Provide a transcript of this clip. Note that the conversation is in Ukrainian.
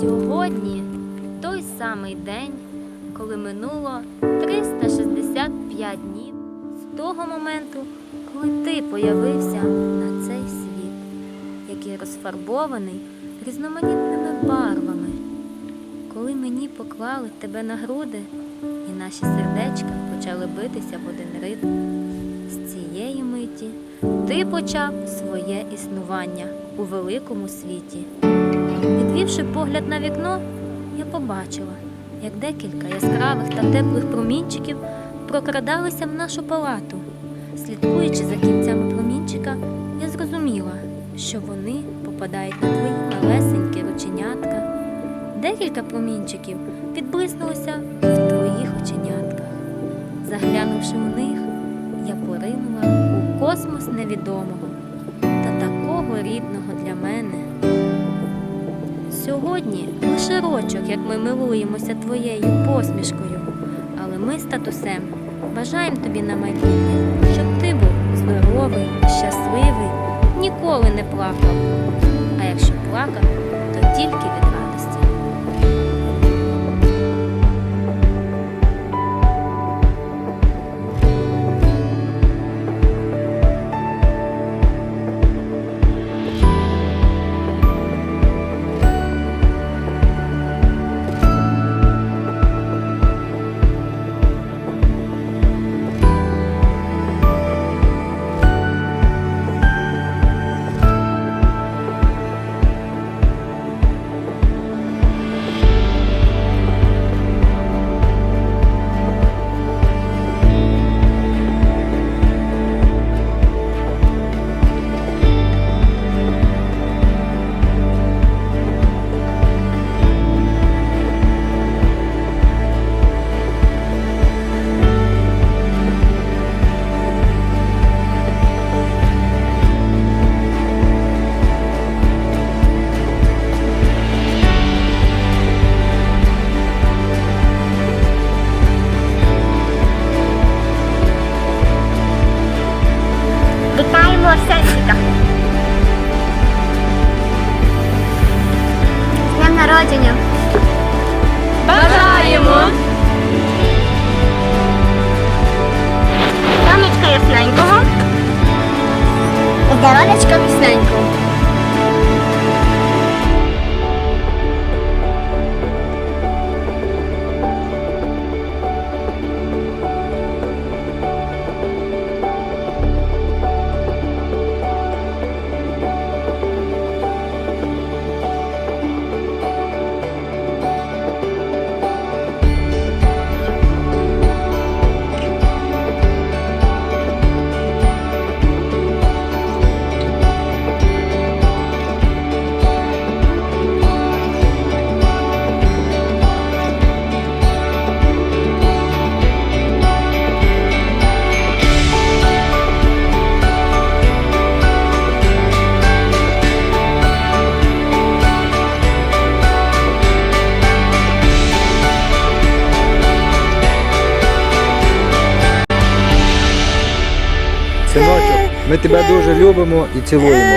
Сьогодні той самий день, коли минуло 365 днів з того моменту, коли ти появився на цей світ, який розфарбований різноманітними барвами. Коли мені поклали тебе на груди, і наші сердечка почали битися в один ритм. З цієї миті ти почав своє існування у великому світі. Відвівши погляд на вікно, я побачила, як декілька яскравих та теплих промінчиків прокрадалися в нашу палату. Слідкуючи за кінцями промінчика, я зрозуміла, що вони попадають на твої малесенькі рученятка. Декілька промінчиків підблиснулося в твоїх оченятках. Заглянувши у них, я поринула у космос невідомого та такого рідного для мене. Сьогодні лише рочок, як ми милуємося твоєю посмішкою, але ми з татусем бажаємо тобі на майбутнє, щоб ти був здоровий, щасливий, ніколи не плакав. А якщо плакав, Вітаємо Арсенчика. З днем народження. Бажаємо! Сонечка ясненького. Здоров'ячка міцненького. Ми тебе дуже любимо і цілуємо.